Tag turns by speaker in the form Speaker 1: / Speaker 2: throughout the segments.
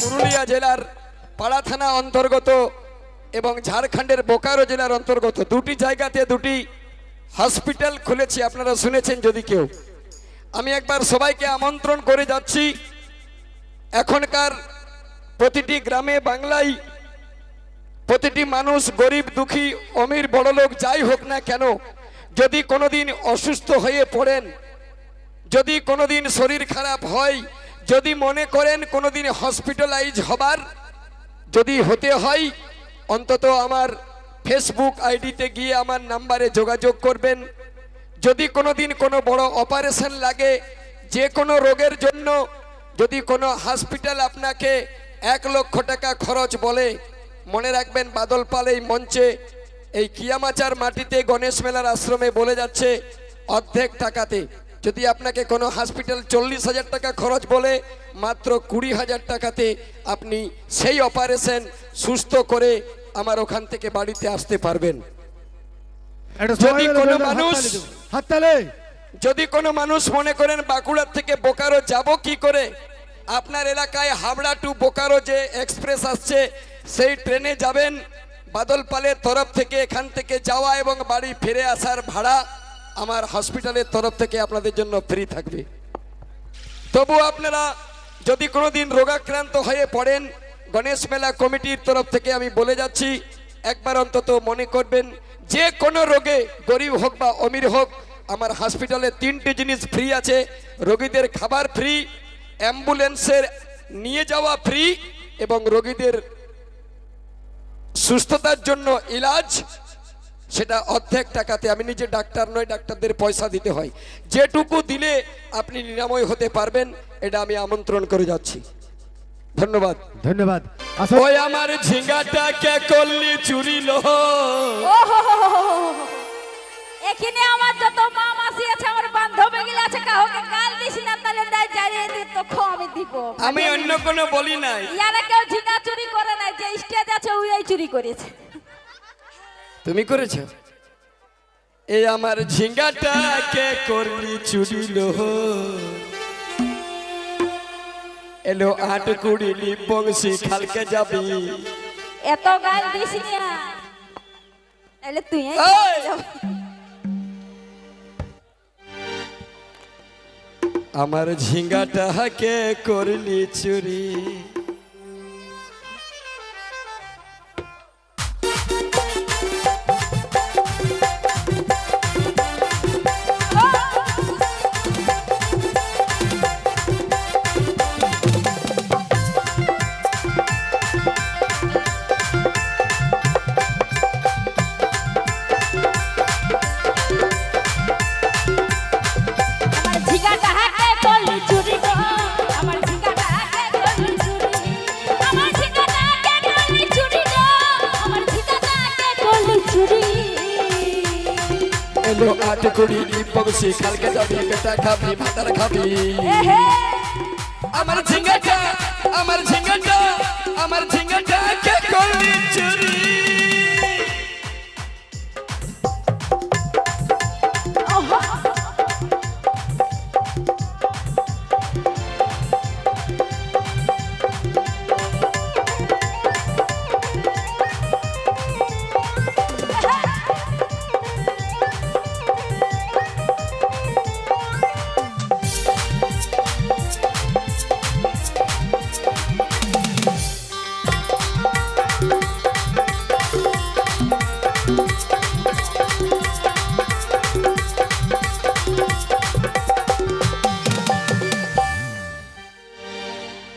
Speaker 1: পুরুলিয়া জেলার পাড়া থানা অন্তর্গত এবং ঝাড়খণ্ডের বোকারো জেলার অন্তর্গত দুটি জায়গাতে দুটি হসপিটাল খুলেছি, আপনারা শুনেছেন যদি কেউ। আমি একবার সবাইকে আমন্ত্রণ করে যাচ্ছি। এখনকার প্রতিটি গ্রামে বাংলায় প্রতিটি মানুষ গরিব, দুঃখী, অমির, বড়লোক, যাই হোক না কেন, যদি কোনোদিন অসুস্থ হয়ে পড়েন, যদি কোনোদিন শরীর খারাপ হয়, যদি মনে করেন কোনোদিন হসপিটালাইজ হবার, যদি হতে হয়, অন্তত আমার ফেসবুক আইডিতে গিয়ে আমার নাম্বারে যোগাযোগ করবেন। যদি কোনোদিন কোনো বড় অপারেশন লাগে, যে কোনো রোগের জন্য, যদি কোনো হসপিটাল আপনাকে এক লক্ষ টাকা খরচ বলে মনে রাখবেন বাদল পাল এই মঞ্চে এই কিয়ামাচার মাটিতে গণেশ মেলার আশ্রমে বলে যাচ্ছে অর্ধেক টাকাতে। যদি আপনাকে কোনো হসপিটাল চল্লিশ হাজার টাকা খরচ বলে মাত্র কুড়ি হাজার টাকাতে আপনি সেই অপারেশন সুস্থ করে আমার ওখান থেকে বাড়িতে আসতে পারবেন। যদি কোনো মানুষ যদি কোনো মানুষ মনে করেন বাঁকুড়ার থেকে বোকারো যাব কি করে আপনার এলাকায় হাবড়া টু বোকারো যে এক্সপ্রেস আসছে সেই ট্রেনে যাবেন বাদলপালের তরফ থেকে, এখান থেকে যাওয়া এবং বাড়ি ফিরে আসার ভাড়া আমার হসপিটালের তরফ থেকে আপনাদের জন্য ফ্রি থাকবে। তবু আপনারা যদি কোনোদিন রোগাক্রান্ত হয়ে পড়েন, গণেশ মেলা কমিটির তরফ থেকে আমি বলে যাচ্ছি, একবার অন্তত মনে করবেন, যে কোনো রোগে গরিব হোক বা অমির হোক, আমার হসপিটালে তিনটে জিনিস ফ্রি আছে, রোগীদের খাবার ফ্রি অ্যাম্বুলেন্সের নিয়ে যাওয়া ফ্রি এবং রোগীদের সুস্থতার জন্য ইলাজ সেটা অর্ধেক টাকাতে। আমি নিজে ডাক্তার নয় ডাক্তারদের পয়সা দিতে হয়। যেটুকু দিলে আপনি নিরাময় হতে পারবেন এটা আমি আমন্ত্রণ করে যাচ্ছি। ধন্যবাদ।
Speaker 2: ধন্যবাদ।
Speaker 1: ওই আমার ঝিঙ্গাটা কে করলি চুরি লো
Speaker 3: এখানে আমার যত মা মাসি আছে আমার বান্ধবী গুলো আছে কাউকে গাল দিস না তাহলে নাই জানিয়ে দি তো খো আমি দিব।
Speaker 1: আমি অন্য কোনো বলি নাই।
Speaker 3: ইয়ারা কেউ ঝিঙ্গা চুরি করে নাই যে স্টেজ আছে ওই চুরি করেছে।
Speaker 1: তুমি করেছ? এ আমার ঝিঙ্গাটা কে করলি চুরি লো। এলো আট কুড়ি বংশী খালকে যাবি।
Speaker 3: এত গাল দিস না। তাহলে তুই
Speaker 1: আমার ঝিঙ্গাটা কে করলি চুরি। এলো আট কুড়ি বংশী কালকে যাবি বেটা খাবি ভাতার খাবি। আমার ঝিঙ্গাটা আমার ঝিঙ্গাটা আমার ঝিঙ্গাটা কে করলি চুরি?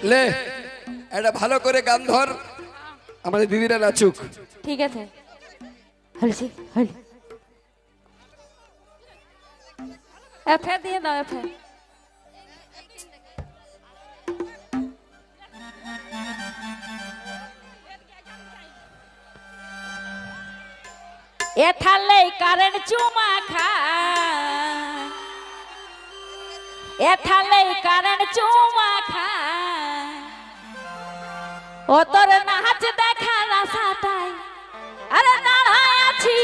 Speaker 1: লে এটা ভালো করে গান ধর। আমাদের দিদিরা নাচুক।
Speaker 3: ঠিক আছে। হলছি হল। এফে দিয়ে দাও এফে এ থালে কারেন্ট চুমা খা। এ থালে কারেন্ট চুমা খা। ও তোর নাচ দেখার আশাটাই আরে দাঁড়ায় আছি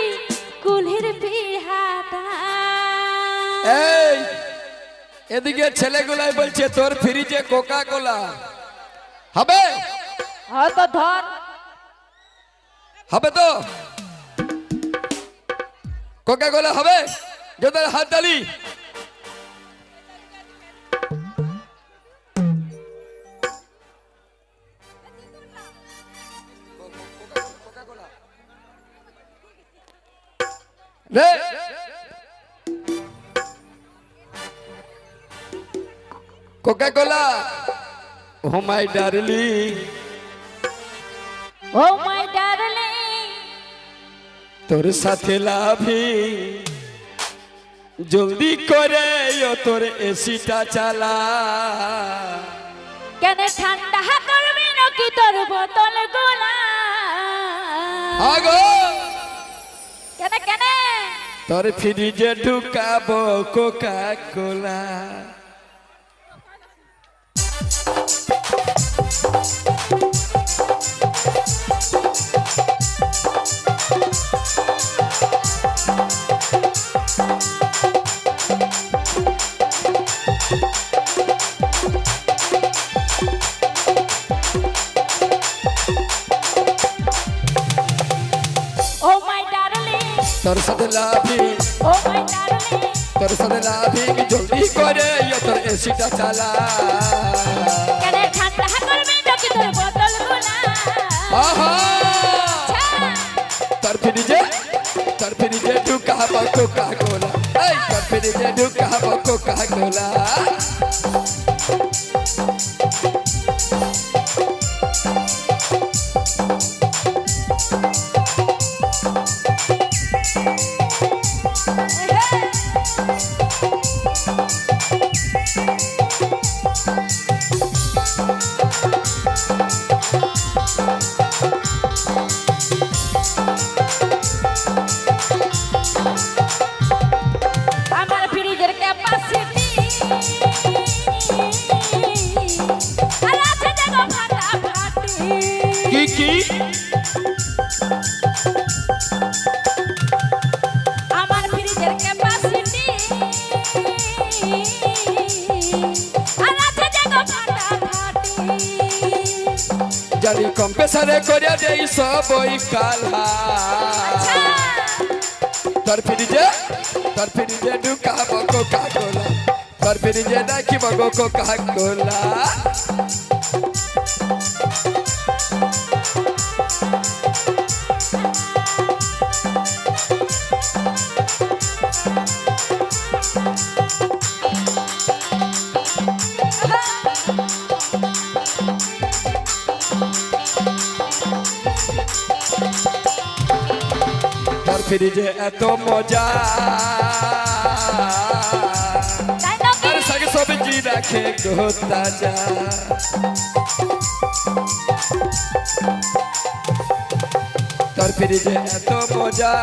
Speaker 3: কুলির পিহাটা এই
Speaker 1: এদিকে ছেলেগুলাই বলছে তোর ফ্রিজে কোকা কোলা হবে
Speaker 3: হয়তো ধর।
Speaker 1: হবে তো? কোকা কোলা হবে? যাদের হাত দালি coca cola oh my darling
Speaker 3: oh my darling
Speaker 1: তোর সাথে লাভি। জলদি করে ও তোর এসিটা চালা।
Speaker 3: কেন ঠান্ডা করবি নাকি তোর বোতলগুলা?
Speaker 1: আগো।
Speaker 3: কেন কেন?
Speaker 1: তোর ফ্রিজে ঢুকাবো কোকা কোলা তোর সাথে লাভি
Speaker 3: ও মাই ডার্লিং
Speaker 1: তোর সাথে লাভি জলদি করে তোর এসিটা চালা।
Speaker 3: কেন ঠান্ডা করবি নাকি তোর বোতলগুলা
Speaker 1: আহা! তোর ফ্রিজে তোর ফ্রিজে ঢুকাবো কোকা কোলা এই তোর ফ্রিজে ঢুকাবো কোকা কোলা জানি কম্পেসারে করে দেই সবই কালা তোর ফ্রিজে তোর ফ্রিজে ঢুকাবো কোকা কোলা তোর ফ্রিজে রাখিব গো কোকা কোলা ফ্রিজে এত মজা। আর সঙ্গে সবজি রাখে তাজা তোর ফ্রিজে এত মজা।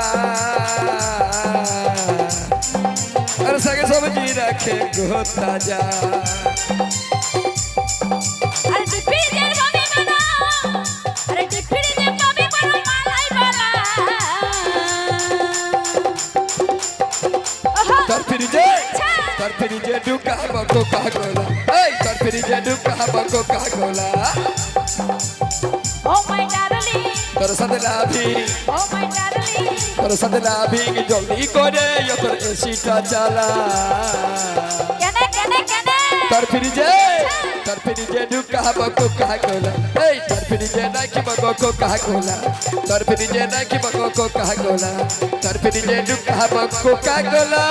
Speaker 1: আর সঙ্গে সবজি রাখে তাজা
Speaker 3: ওহো
Speaker 1: যে ফ্রিজে তোর ফ্রিজে ঢুকাবো কোকা কোলা এই তোর যে ঢুকাবো Coca Cola
Speaker 3: oh my darling
Speaker 1: তোর সাথে লাভি
Speaker 3: ও মাই ডার্লিং
Speaker 1: তোর সাথে লাভি জলদি করে তোর এসিটা চালা
Speaker 3: কেন কেন কেন
Speaker 1: তোর ফ্রিজে তোর ফ্রিজে ঢুকাবো কোকা কোলা এই তোর ফ্রিজে রাখিব কোকা কোলা তোর ফ্রিজে রাখিব কোকা কোলা তোর ফ্রিজে ঢুকাবো কোকা কোলা